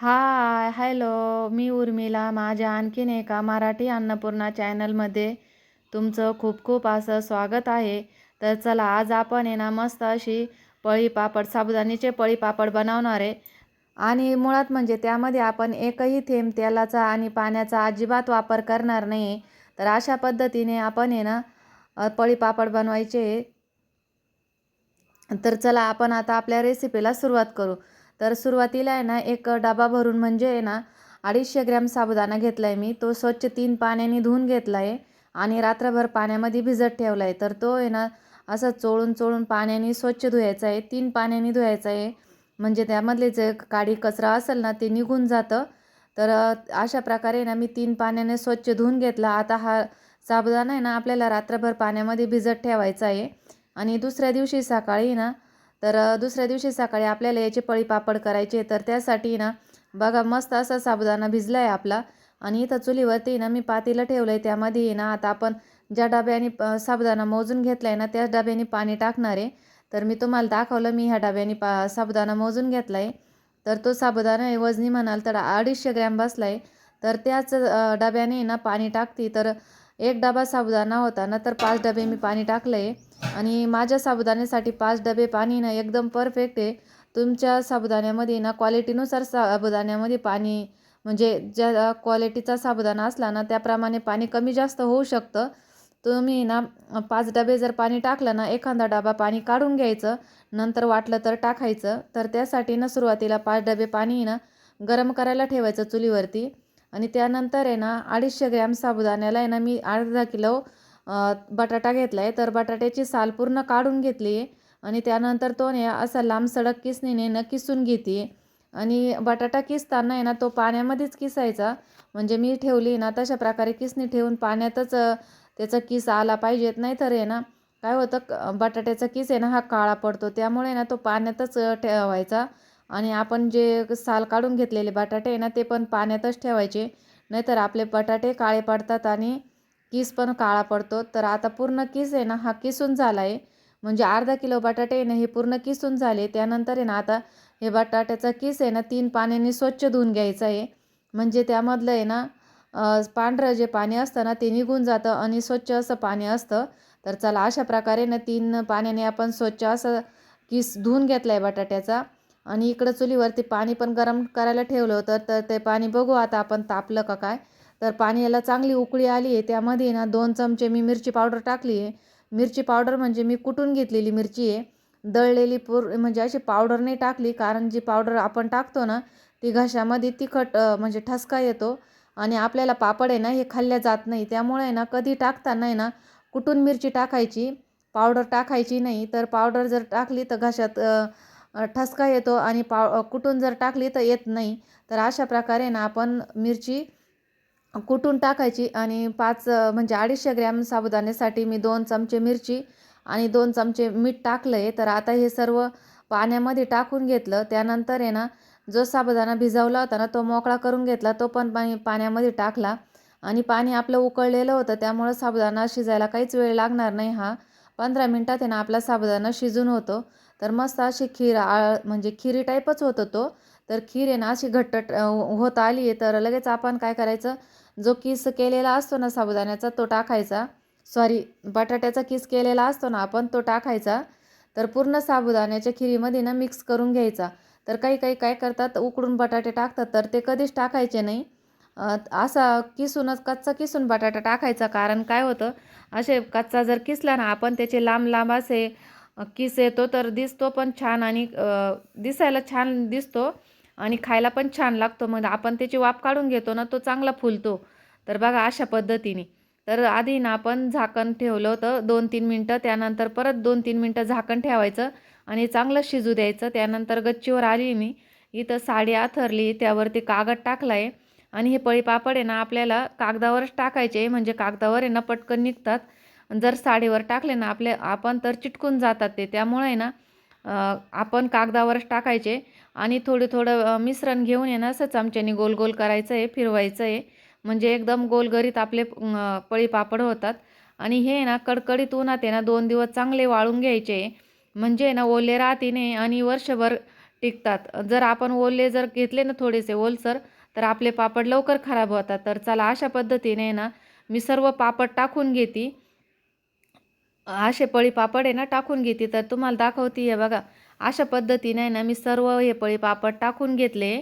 Hi hello. मी उर्मिला. माझ्या आणखीन एका मराठी अन्नपूर्णा चॅनलमध्ये तुमचं खूप खूप असं स्वागत आहे. तर चला आज आपण आहे ना मस्त अशी पळी पापड साबुदाणीचे पळी पापड बनवणार आहे. आणि मुळात म्हणजे त्यामध्ये आपण एकही थेंब तेलाचा आणि पाण्याचा अजिबात वापर करणार नाही. तर अशा पद्धतीने आपण आहे ना पळी पापड बनवायचे. तर चला आपण आता आपल्या रेसिपीला सुरुवात करू. तर सुरुवातीला आहे ना एक डबा भरून म्हणजे आहे ना अडीचशे ग्रॅम साबुदाणा घेतला आहे मी. तो स्वच्छ तीन पाण्याने धुवून घेतला आहे आणि रात्रभर पाण्यामध्ये भिजत ठेवला आहे तर तो आहे ना असं चोळून चोळून पाण्याने स्वच्छ धुवायचा आहे तीन पाण्याने धुवायचा आहे म्हणजे त्यामधले जे काडी कचरा असेल ना ते निघून जातं. तर अशा प्रकारे ना मी तीन पाण्याने स्वच्छ धुवून घेतला. आता हा साबुदाणा आहे ना आपल्याला रात्रभर पाण्यामध्ये भिजत ठेवायचा आहे आणि दुसऱ्या दिवशी सकाळी ना तर दुसऱ्या दिवशी सकाळी आपल्याला याचे पळी पापड करायचे तर त्यासाठी ना बघा मस्त असा साबुदाणा भिजला आहे आपला. आणि इथं चुलीवरती ना मी पातीला ठेवलं आहे त्यामध्ये ना आता आपण ज्या डब्याने साबुदाणा मोजून घेतला आहे ना त्याच डब्याने पाणी टाकणार आहे. तर मी तुम्हाला दाखवलं मी ह्या डब्याने पा साबुदाणा मोजून घेतला आहे तर तो साबुदाणा वजनी म्हणाल तर अडीचशे ग्रॅम बसला आहे तर त्याच डब्याने ना पाणी टाकते. तर एक डबा साबुदाणा होता ना तर पाच डबे मी पाणी टाकलं आहे आणि माझ्या साबुदाण्यासाठी पाच डबे पाणी ना एकदम परफेक्ट आहे. तुमच्या साबुदाण्यामध्ये ना क्वालिटीनुसार साबुदाण्यामध्ये पाणी म्हणजे ज्या क्वालिटीचा साबुदाणा असला ना त्याप्रमाणे पाणी कमी जास्त होऊ शकतं. तुम्ही ना पाच डबे जर पाणी टाकलं ना एखादा डबा पाणी काढून घ्यायचं नंतर वाटलं तर टाकायचं. तर त्यासाठी ना सुरुवातीला पाच डबे पाणी ना गरम करायला ठेवायचं चुलीवरती. आणि त्यानंतर आहे ना अडीचशे ग्रॅम साबुदाण्याला आहे ना मी अर्धा किलो बटाटा घेतला आहे तर बटाट्याची साल पूर्ण काढून घेतली. आहे आणि त्यानंतर तो ने असा लांब सडक किसणीने न किसून घेते आणि बटाटा किसताना आहे ना तो पाण्यामध्येच किसायचा. म्हणजे मी ठेवली ना तशा प्रकारे किसणी ठेवून पाण्यातच त्याचा किस आला पाहिजेत नाही तर आहे ना काय होतं बटाट्याचा किस आहे ना हा काळा पडतो. त्यामुळे ना तो पाण्यातच ठेवायचा. आणि आपण जे साल काढून घेतलेले बटाटे आहे ना ते पण पाण्यातच ठेवायचे. नाहीतर आपले बटाटे काळे पडतात आणि किस पण काळा पडतो. तर आता पूर्ण किस आहे ना हा किसून झाला आहे म्हणजे अर्धा किलो बटाटे आहे ना हे पूर्ण किसून झाले. त्यानंतर आहे ना आता हे बटाट्याचा किस आहे ना तीन पाण्याने स्वच्छ धुवून घ्यायचं आहे. म्हणजे त्यामधलं आहे ना पांढरं जे पाणी असतं ना ते निघून जातं आणि स्वच्छ असं पाणी असतं. तर चला अशा प्रकारे ना तीन पाण्याने आपण स्वच्छ असं किस धुवून घेतला आहे बटाट्याचा. आणि इकडं चुलीवरती पाणी पण गरम करायला ठेवलं होतं. तर ते पाणी बघू आता आपण तापलं का काय. तर पाणी याला चांगली उकळी आली आहे. त्यामध्ये ना दोन चमचे मी मिरची पावडर टाकली आहे. मिरची पावडर म्हणजे मी कुटून घेतलेली मिरची आहे. दळलेली पूर म्हणजे अशी पावडर नाही टाकली कारण जी पावडर आपण टाकतो ना ती घशामध्ये तिखट म्हणजे ठसका येतो आणि आपल्याला पापड आहे ना हे खाल्ल्या जात नाही. त्यामुळे आहे ना कधी टाकताना आहे ना कुटून मिरची टाकायची पावडर टाकायची नाही. तर पावडर जर टाकली तर घशात ठसका येतो आणि पाव कुटून जर टाकली तर येत नाही. तर अशा प्रकारे ना आपण मिरची कुटून टाकायची आणि पाच म्हणजे अडीचशे ग्रॅम साबुदाण्यासाठी मी दोन चमचे मिरची आणि दोन चमचे मीठ टाकलं आहे तर आता हे सर्व पाण्यामध्ये टाकून घेतलं. त्यानंतर आहे ना जो साबुदाणा भिजवला होता ना तो मोकळा करून घेतला. तो पण पाणी पाण्यामध्ये टाकला आणि पाणी आपलं उकळलेलं होतं. त्यामुळं साबुदाणा शिजायला काहीच वेळ लागणार नाही हा. पंधरा मिनटात आहे ना आपला साबुदाणा शिजून होतो. तर मस्त अशी खीर आ म्हणजे खिरी टाईपच होतो तो तर खीर आहे ना अशी घट्ट होत आली आहे तर लगेच आपण काय करायचं जो किस केलेला असतो ना साबुदाण्याचा तो टाकायचा. सॉरी बटाट्याचा किस केलेला असतो ना आपण तो टाकायचा. तर पूर्ण साबुदाण्याच्या खिरीमध्ये ना मिक्स करून घ्यायचा. तर काही काही काय करतात उकडून बटाटे टाकतात तर ते कधीच टाकायचे नाही. असा किसूनच कच्चा किसून बटाटा टाकायचा कारण काय होतं असे कच्चा जर किसला ना आपण त्याचे लांब लांब असे किस येतो तर दिसतो पण छान आणि दिसायला छान दिसतो. आणि खायला पण छान लागतो. मग आपण त्याची वाफ काढून घेतो ना तो चांगला फुलतो. तर बघा अशा पद्धतीने. तर आधी ना आपण झाकण ठेवलं होतं दोन तीन मिनटं. त्यानंतर परत दोन तीन मिनटं झाकण ठेवायचं आणि चांगलं शिजू द्यायचं. त्यानंतर गच्चीवर आली मी. इथं साडी आथरली त्यावरती कागद टाकला आहे आणि हे पळी पापड आहे ना आपल्याला कागदावरच टाकायचे. म्हणजे कागदावर आहे ना पटकन निघतात. जर साडीवर टाकले ना आपले आपण तर चिटकून जातात ते. त्यामुळे ना आपण कागदावरच टाकायचे. आणि थोडं थोडं मिश्रण घेऊन आहे ना असं चमच्याने गोल गोल करायचं आहे फिरवायचं आहे म्हणजे एकदम गोलगरीत आपले पळी पापड होतात. आणि हे ना कडकडीत उन्हात आहे ना दोन दिवस चांगले वाळून घ्यायचे. म्हणजे आहे ना ओले राहते नाही आणि वर्षभर टिकतात. जर आपण ओले जर घेतले ना थोडेसे ओलसर तर आपले पापड लवकर खराब होतात. तर चला अशा पद्धतीने ना मी सर्व पापड टाकून घेते. असे पळी पापड आहे ना टाकून घेते. तर तुम्हाला दाखवती आहे बघा. अशा पद्धतीने आहे ना मी सर्व हे पळी पापड टाकून घेतले.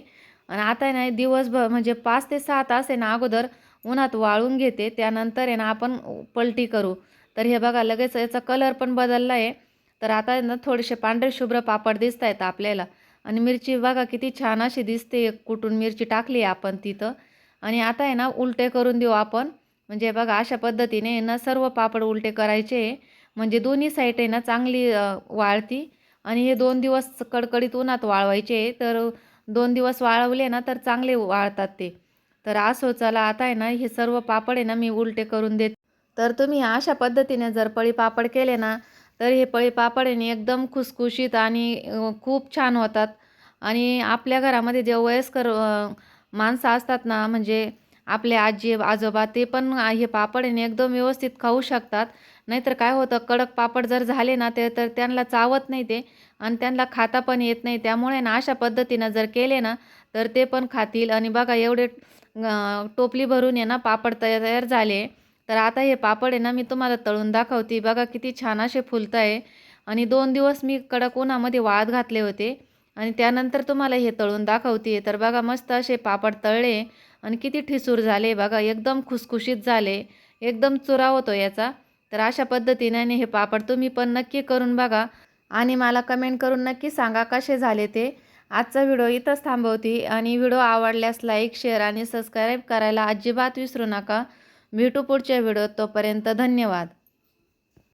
आणि आता आहे ना दिवसभर म्हणजे पाच ते सहा तास आहे ना अगोदर उन्हात वाळून घेते. त्यानंतर आहे ना आपण पलटी करू. तर हे बघा लगेच याचा कलर पण बदलला आहे. तर आता आहे ना थोडेसे पांढरे शुभ्र पापड दिसत आहेत आपल्याला. आणि मिरची बघा किती छान अशी दिसते. कुठून मिरची टाकली आपण तिथं. आणि आता आहे ना उलटे करून देऊ आपण. म्हणजे बघा अशा पद्धतीने ना सर्व पापड उलटे करायचे. म्हणजे दोन्ही साईड आहे ना चांगली वाळती. आणि हे दोन दिवस कडकडीत उन्हात वाळवायचे. तर दोन दिवस वाळवले ना तर चांगले वाळतात ते. तर असो चला आता आहे ना हे सर्व पापड आहे ना मी उलटे करून देत. तर तुम्ही अशा पद्धतीने जर पळी पापड केले ना तर हे पळी पापड आहे ना एकदम खुसखुशीत आणि खूप छान होतात. आणि आपल्या घरामध्ये जे वयस्कर माणसं असतात ना म्हणजे आपले आजी आजोबा ते पण हे पापड आहे ना एकदम व्यवस्थित खाऊ शकतात. नाहीतर काय होतं कडक पापड जर झाले ना ते तर त्यांना चावत नाही ते आणि त्यांना खाता पण येत नाही. त्यामुळे ना अशा पद्धतीनं जर केले ना तर ते पण खातील. आणि बघा एवढे टोपली भरून आहे ना पापड तयार झाले. तर आता हे पापड आहे ना मी तुम्हाला तळून दाखवते. बघा किती छान असे फुलत आहे आणि दोन दिवस मी कडक उन्हामध्ये वाळत घातले होते. आणि त्यानंतर तुम्हाला हे तळून दाखवते तर बघा मस्त असे पापड तळले आणि किती ठिसूर झाले. बघा एकदम खुसखुशीत झाले. एकदम चुरा होतो याचा. तर अशा पद्धतीने हे पापड तुम्ही पण नक्की करून बघा. आणि मला कमेंट करून नक्की सांगा कसे झाले ते. आजचा व्हिडिओ इथंच थांबवते. आणि व्हिडिओ आवडल्यास लाईक शेअर आणि सबस्क्राईब करायला अजिबात विसरू नका. भेटू पुढच्या व्हिडिओत. तोपर्यंत धन्यवाद.